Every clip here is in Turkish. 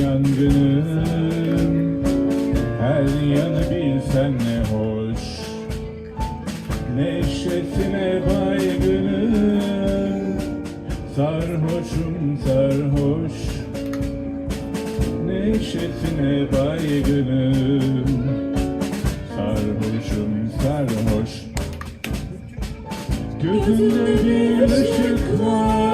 yangınım Her yanı bilsen ne hoş. Neşesine baygınım Sarhoşum sarhoş. Neşesine baygınım Sarhoşum sarhoş. Gözünde bir ışık var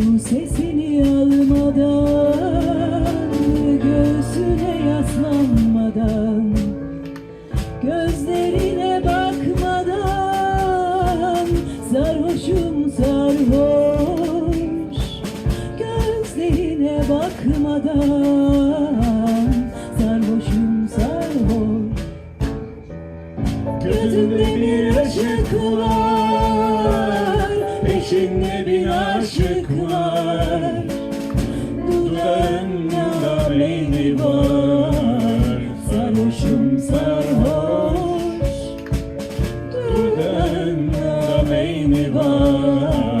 sesini almadan Göğsüne yaslanmadan Gözlerine bakmadan Sarhoşum sarhoş Gözlerine bakmadan Sarhoşum sarhoş. Gözünde bir ışık var içinde bin aşık var. Dudağımda meyli var. Sarhoşum sarhoş. Dudağımda meyli var.